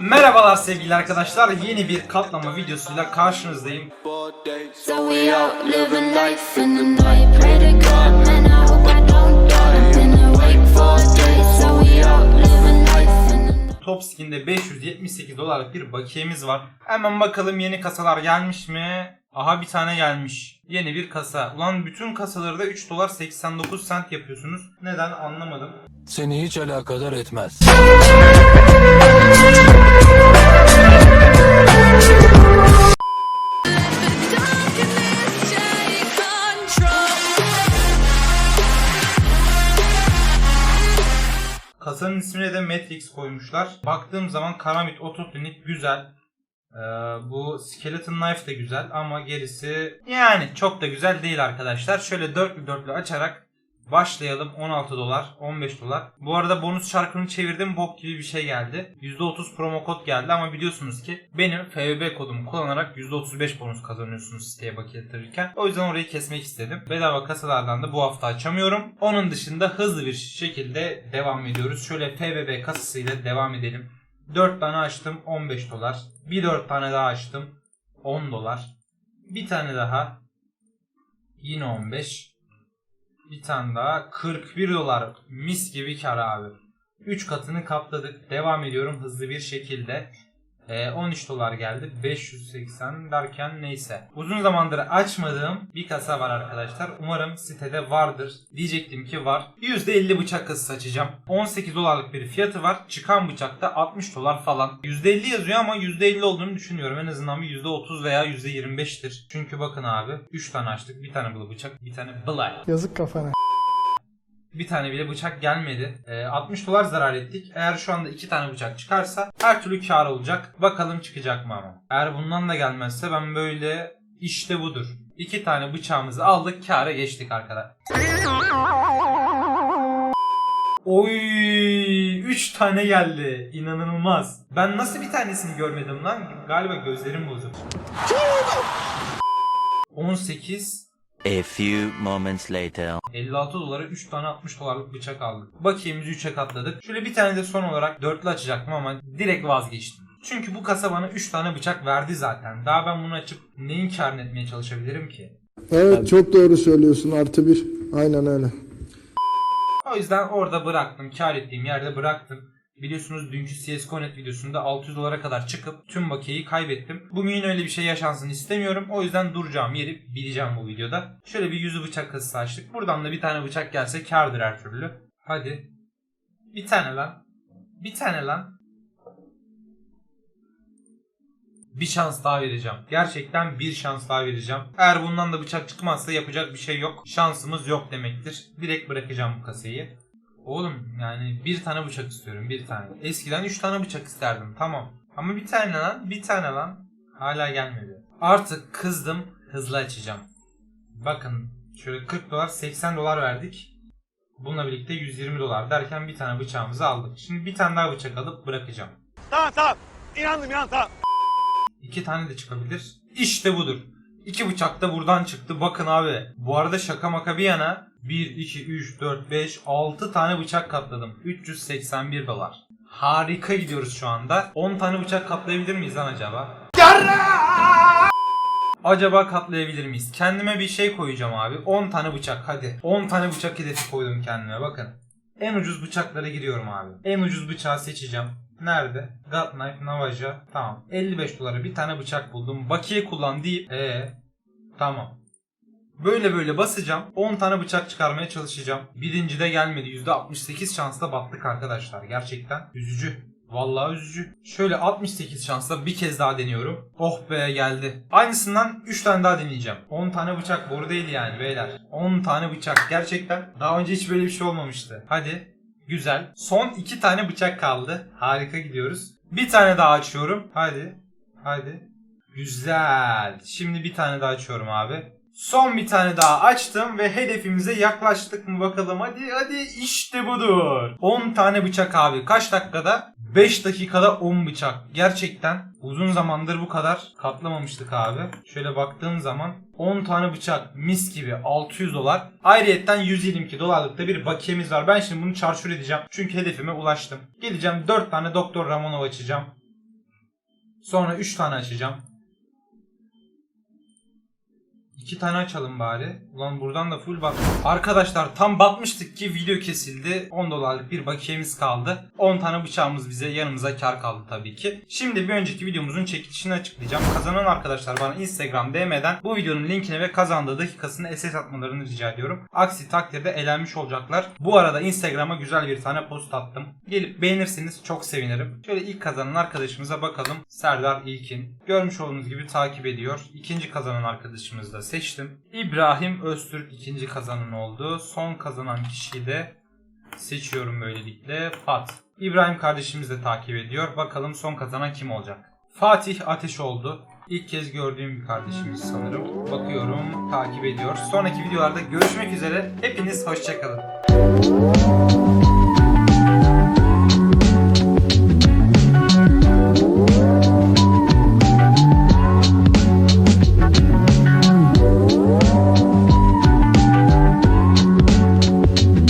Merhabalar sevgili arkadaşlar. Yeni bir katlama videosuyla karşınızdayım. Top Skin'de 578 dolarlık bir bakiyemiz var. Hemen bakalım yeni kasalar gelmiş mi? Aha bir tane gelmiş. Yeni bir kasa. Ulan bütün kasaları da 3 dolar 89 cent yapıyorsunuz. Neden anlamadım. Seni hiç alakadar etmez. Kasanın ismine de Matrix koymuşlar. Baktığım zaman Karamit Ototunik güzel. Ee, bu Skeleton Knife de güzel ama gerisi yani çok da güzel değil arkadaşlar. Şöyle dörtlü dörtlü açarak başlayalım. 16 dolar, 15 dolar. Bu arada bonus şarkını çevirdim. Bok gibi bir şey geldi. %30 promo kod geldi ama biliyorsunuz ki benim FBB kodumu kullanarak %35 bonus kazanıyorsunuz siteye bakiye yatırırken. O yüzden orayı kesmek istedim. Bedava kasalardan da bu hafta açamıyorum. Onun dışında hızlı bir şekilde devam ediyoruz. Şöyle FBB kasasıyla devam edelim. 4 tane açtım 15 dolar. Bir 4 tane daha açtım 10 dolar. Bir tane daha yine 15. Bir tane daha 41 dolar. Mis gibi kar abi. 3 katını kapladık. Devam ediyorum hızlı bir şekilde. Ee, 13 dolar geldi. 580 derken neyse. Uzun zamandır açmadığım bir kasa var arkadaşlar. Umarım sitede vardır. Diyecektim ki var. %50 bıçak kasası açacağım. 18 dolarlık bir fiyatı var. Çıkan bıçakta 60 dolar falan. %50 yazıyor ama %50 olduğunu düşünüyorum. En azından bir %30 veya %25'tir. Çünkü bakın abi 3 tane açtık. Bir tane bılı bıçak, bir tane bılay. Yazık kafana. Bir tane bile bıçak gelmedi. Ee, 60 dolar zarar ettik. Eğer şu anda 2 tane bıçak çıkarsa her türlü kar olacak. Bakalım çıkacak mı ama. Eğer bundan da gelmezse ben böyle işte budur. 2 tane bıçağımızı aldık kâra geçtik arkadaşlar. Oy 3 tane geldi. İnanılmaz. Ben nasıl bir tanesini görmedim lan? Galiba gözlerim bozuk. 18 A few moments later. 56 dolara 3 tane 60 dolarlık bıçak aldık. Bakiyemizi 3'e katladık. Şöyle bir tane de son olarak dörtlü açacaktım ama direkt vazgeçtim. Çünkü bu kasa bana 3 tane bıçak verdi zaten. Daha ben bunu açıp neyin karını etmeye çalışabilirim ki? Evet çok doğru söylüyorsun artı bir. Aynen öyle. O yüzden orada bıraktım. Kar ettiğim yerde bıraktım. Biliyorsunuz dünkü CSGO.net videosunda 600 dolara kadar çıkıp tüm bakiyeyi kaybettim. Bugün yine öyle bir şey yaşansın istemiyorum. O yüzden duracağım yeri bileceğim bu videoda. Şöyle bir yüzü bıçak kasası açtık. Buradan da bir tane bıçak gelse kardır her türlü. Hadi. Bir tane lan. Bir tane lan. Bir şans daha vereceğim. Gerçekten bir şans daha vereceğim. Eğer bundan da bıçak çıkmazsa yapacak bir şey yok. Şansımız yok demektir. Direkt bırakacağım bu kasayı. Oğlum yani bir tane bıçak istiyorum bir tane. Eskiden 3 tane bıçak isterdim tamam. Ama bir tane lan bir tane lan. Hala gelmedi. Artık kızdım hızlı açacağım. Bakın şöyle 40 dolar 80 dolar verdik. Bununla birlikte 120 dolar derken bir tane bıçağımızı aldık. Şimdi bir tane daha bıçak alıp bırakacağım. Tamam tamam. İnandım inandım tamam. İki tane de çıkabilir. İşte budur. İki bıçak da buradan çıktı. Bakın abi. Bu arada şaka maka bir yana 1, 2, 3, 4, 5, 6 tane bıçak katladım. 381 dolar. Harika gidiyoruz şu anda. 10 tane bıçak katlayabilir miyiz lan acaba? Acaba katlayabilir miyiz? Kendime bir şey koyacağım abi. 10 tane bıçak hadi. 10 tane bıçak hedefi koydum kendime bakın. En ucuz bıçaklara giriyorum abi. En ucuz bıçağı seçeceğim. Nerede? God Knife, Navaja. Tamam. 55 dolara bir tane bıçak buldum. Bakiye kullan deyip. Ee, tamam. Böyle böyle basacağım. 10 tane bıçak çıkarmaya çalışacağım. Birinci de gelmedi. %68 şansla battık arkadaşlar. Gerçekten üzücü. Vallahi üzücü. Şöyle 68 şansla bir kez daha deniyorum. Oh be geldi. Aynısından 3 tane daha deneyeceğim. 10 tane bıçak boru değil yani beyler. 10 tane bıçak gerçekten. Daha önce hiç böyle bir şey olmamıştı. Hadi. Güzel. Son 2 tane bıçak kaldı. Harika gidiyoruz. Bir tane daha açıyorum. Hadi. Hadi. Güzel. Şimdi bir tane daha açıyorum abi. Son bir tane daha açtım ve hedefimize yaklaştık mı bakalım. Hadi hadi işte budur. 10 tane bıçak abi. Kaç dakikada? 5 dakikada 10 bıçak. Gerçekten uzun zamandır bu kadar katlamamıştık abi. Şöyle baktığım zaman 10 tane bıçak mis gibi 600 dolar. Ayrıyetten 122 dolarlık da bir bakiyemiz var. Ben şimdi bunu çarşur edeceğim. Çünkü hedefime ulaştım. Geleceğim 4 tane Doktor Ramonov açacağım. Sonra 3 tane açacağım. 2 tane açalım bari. Ulan buradan da full bak. Arkadaşlar tam batmıştık ki video kesildi. 10 dolarlık bir bakiyemiz kaldı. 10 tane bıçağımız bize yanımıza kar kaldı tabii ki. Şimdi bir önceki videomuzun çekilişini açıklayacağım. Kazanan arkadaşlar bana Instagram DM'den bu videonun linkini ve kazandığı dakikasını SS atmalarını rica ediyorum. Aksi takdirde elenmiş olacaklar. Bu arada Instagram'a güzel bir tane post attım. Gelip beğenirseniz çok sevinirim. Şöyle ilk kazanan arkadaşımıza bakalım. Serdar İlkin. Görmüş olduğunuz gibi takip ediyor. İkinci kazanan arkadaşımızı da seçtim. İbrahim Öztürk ikinci kazanan oldu. Son kazanan kişiyi de seçiyorum böylelikle. Fat. İbrahim kardeşimiz de takip ediyor. Bakalım son kazanan kim olacak? Fatih Ateş oldu. İlk kez gördüğüm bir kardeşimiz sanırım. Bakıyorum, takip ediyor. Sonraki videolarda görüşmek üzere. Hepiniz hoşçakalın.